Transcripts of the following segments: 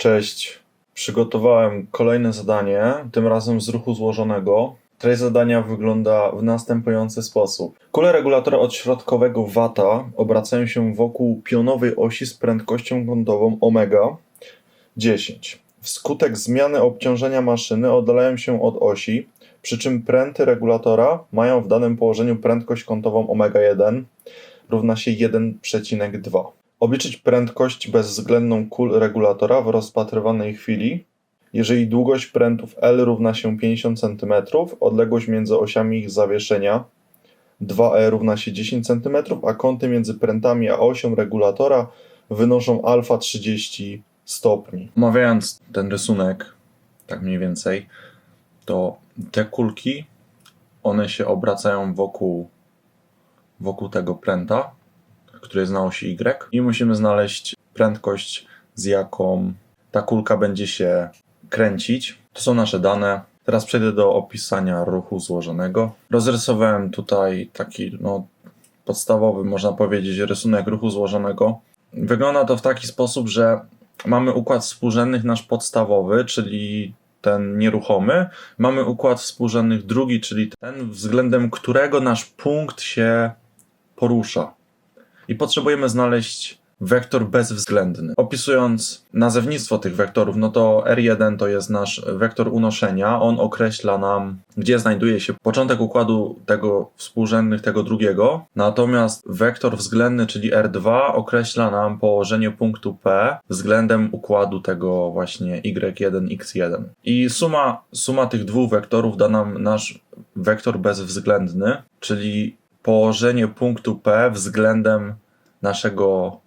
Cześć. Przygotowałem kolejne zadanie, tym razem z ruchu złożonego. Treść zadania wygląda w następujący sposób. Kule regulatora odśrodkowego wata obracają się wokół pionowej osi z prędkością kątową omega 10. Wskutek zmiany obciążenia maszyny oddalają się od osi, przy czym pręty regulatora mają w danym położeniu prędkość kątową omega 1 równa się 1,2. Obliczyć prędkość bezwzględną kul regulatora w rozpatrywanej chwili. Jeżeli długość prętów L równa się 50 cm, odległość między osiami ich zawieszenia 2E równa się 10 cm, a kąty między prętami a osią regulatora wynoszą alfa 30 stopni. Omawiając ten rysunek, tak mniej więcej, to te kulki, one się obracają wokół, wokół tego pręta, który jest na osi Y i musimy znaleźć prędkość, z jaką ta kulka będzie się kręcić. To są nasze dane. Teraz przejdę do opisania ruchu złożonego. Rozrysowałem tutaj taki no, podstawowy, można powiedzieć, rysunek ruchu złożonego. Wygląda to w taki sposób, że mamy układ współrzędnych nasz podstawowy, czyli ten nieruchomy. Mamy układ współrzędnych drugi, czyli ten, względem którego nasz punkt się porusza. I potrzebujemy znaleźć wektor bezwzględny. Opisując nazewnictwo tych wektorów, no to R1 to jest nasz wektor unoszenia. On określa nam, gdzie znajduje się początek układu tego współrzędnych, tego drugiego. Natomiast wektor względny, czyli R2, określa nam położenie punktu P względem układu tego właśnie Y1, X1. I suma, suma tych dwóch wektorów da nam nasz wektor bezwzględny, czyli położenie punktu P względem naszego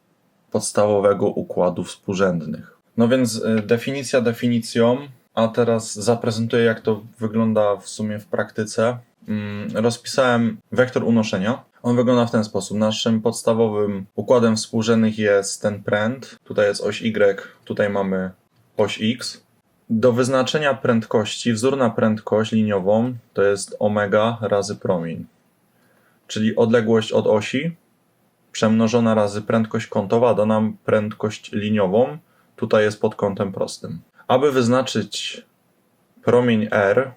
podstawowego układu współrzędnych. No więc y, definicja definicją, a teraz zaprezentuję, jak to wygląda w sumie w praktyce. Mm, rozpisałem wektor unoszenia. On wygląda w ten sposób. Naszym podstawowym układem współrzędnych jest ten pręt. Tutaj jest oś Y, tutaj mamy oś X. Do wyznaczenia prędkości, wzór na prędkość liniową to jest omega razy promień. Czyli odległość od osi przemnożona razy prędkość kątowa da nam prędkość liniową. Tutaj jest pod kątem prostym. Aby wyznaczyć promień R,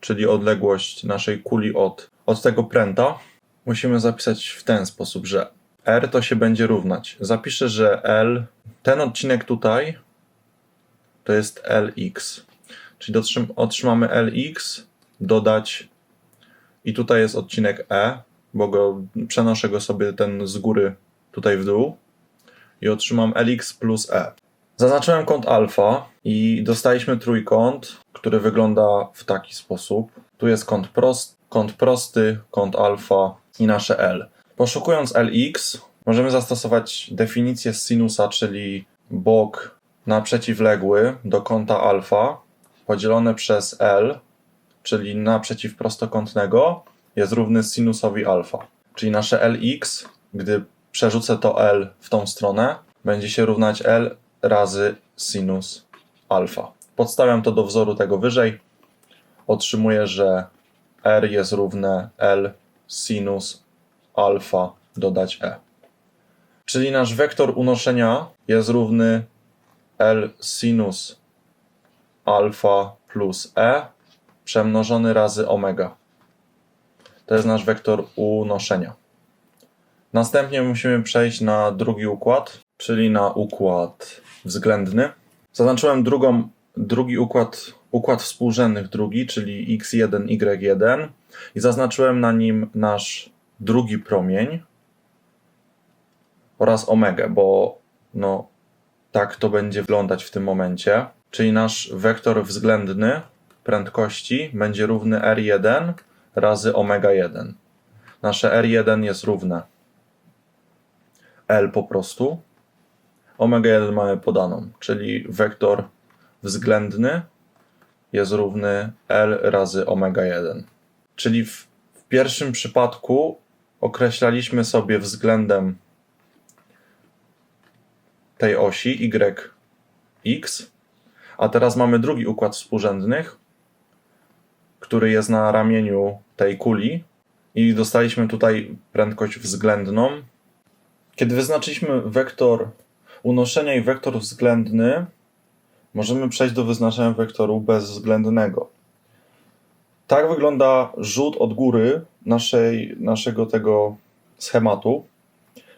czyli odległość naszej kuli od, od tego pręta, musimy zapisać w ten sposób, że R to się będzie równać. Zapiszę, że L, ten odcinek tutaj, to jest Lx. Czyli otrzymamy Lx, dodać i tutaj jest odcinek E, bo go, przenoszę go sobie ten z góry tutaj w dół i otrzymam Lx plus E. Zaznaczyłem kąt alfa i dostaliśmy trójkąt, który wygląda w taki sposób. Tu jest kąt, prost, kąt prosty, kąt alfa i nasze L. Poszukując Lx, możemy zastosować definicję sinusa, czyli bok naprzeciwległy do kąta alfa podzielone przez L, czyli naprzeciw prostokątnego jest równy sinusowi alfa. Czyli nasze Lx, gdy przerzucę to L w tą stronę, będzie się równać L razy sinus alfa. Podstawiam to do wzoru tego wyżej. Otrzymuję, że R jest równe L sinus alfa dodać E. Czyli nasz wektor unoszenia jest równy L sinus alfa plus E przemnożony razy omega. To jest nasz wektor unoszenia. Następnie musimy przejść na drugi układ, czyli na układ względny. Zaznaczyłem drugą, drugi układ, układ współrzędnych drugi, czyli x1, y1 i zaznaczyłem na nim nasz drugi promień oraz omega, bo no, tak to będzie wyglądać w tym momencie. Czyli nasz wektor względny prędkości będzie równy r1 razy omega 1. Nasze R1 jest równe L po prostu. Omega 1 mamy podaną, czyli wektor względny jest równy L razy omega 1. Czyli w, w pierwszym przypadku określaliśmy sobie względem tej osi y, x, a teraz mamy drugi układ współrzędnych, który jest na ramieniu tej kuli i dostaliśmy tutaj prędkość względną. Kiedy wyznaczyliśmy wektor unoszenia i wektor względny, możemy przejść do wyznaczenia wektoru bezwzględnego. Tak wygląda rzut od góry naszej, naszego tego schematu.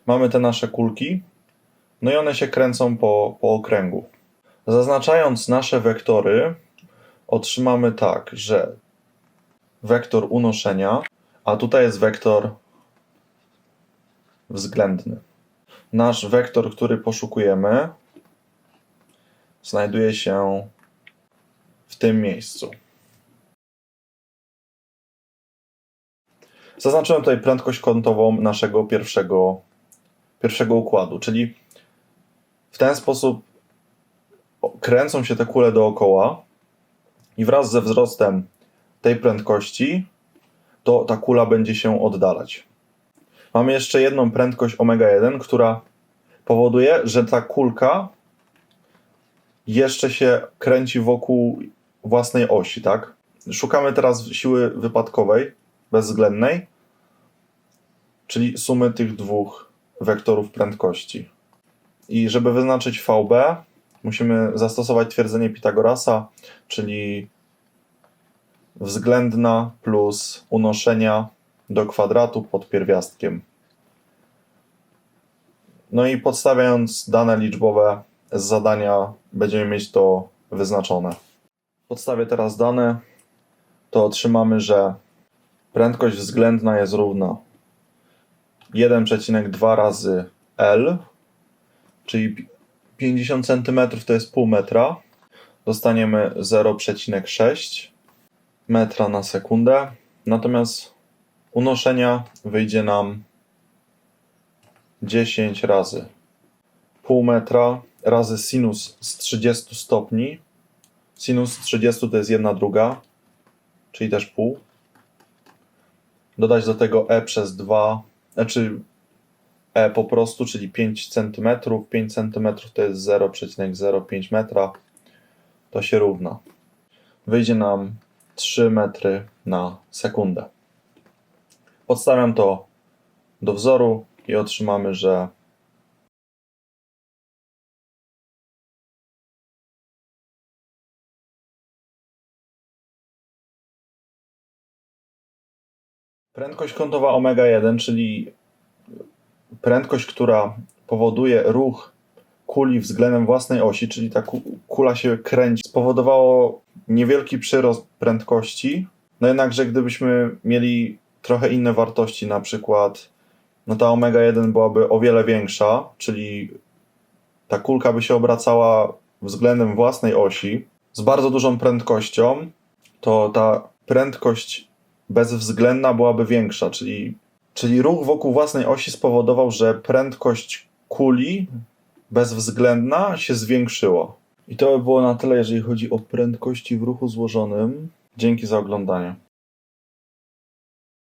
Mamy te nasze kulki, no i one się kręcą po, po okręgu. Zaznaczając nasze wektory, otrzymamy tak, że wektor unoszenia, a tutaj jest wektor względny. Nasz wektor, który poszukujemy, znajduje się w tym miejscu. Zaznaczyłem tutaj prędkość kątową naszego pierwszego, pierwszego układu, czyli w ten sposób kręcą się te kule dookoła i wraz ze wzrostem tej prędkości to ta kula będzie się oddalać. Mamy jeszcze jedną prędkość omega-1, która powoduje, że ta kulka jeszcze się kręci wokół własnej osi, tak? Szukamy teraz siły wypadkowej, bezwzględnej, czyli sumy tych dwóch wektorów prędkości. I żeby wyznaczyć VB, musimy zastosować twierdzenie Pitagorasa, czyli względna plus unoszenia do kwadratu pod pierwiastkiem. No i podstawiając dane liczbowe z zadania, będziemy mieć to wyznaczone. Podstawię teraz dane, to otrzymamy, że prędkość względna jest równa 1,2 razy L, czyli 50 cm to jest pół metra. Dostaniemy 0,6 metra na sekundę. Natomiast unoszenia wyjdzie nam 10 razy pół metra razy sinus z 30 stopni. Sinus z 30 to jest 1 druga, czyli też pół. Dodać do tego e przez 2, znaczy e po prostu, czyli 5 cm. 5 cm to jest 0,05 metra. To się równa. Wyjdzie nam 3 metry na sekundę. Podstawiam to do wzoru i otrzymamy, że prędkość kątowa omega-1, czyli prędkość, która powoduje ruch kuli względem własnej osi, czyli ta ku- kula się kręci, spowodowało niewielki przyrost prędkości. No jednakże gdybyśmy mieli trochę inne wartości, na przykład no ta omega-1 byłaby o wiele większa, czyli ta kulka by się obracała względem własnej osi z bardzo dużą prędkością, to ta prędkość bezwzględna byłaby większa, czyli, czyli ruch wokół własnej osi spowodował, że prędkość kuli bezwzględna się zwiększyła. I to by było na tyle, jeżeli chodzi o prędkości w ruchu złożonym. Dzięki za oglądanie.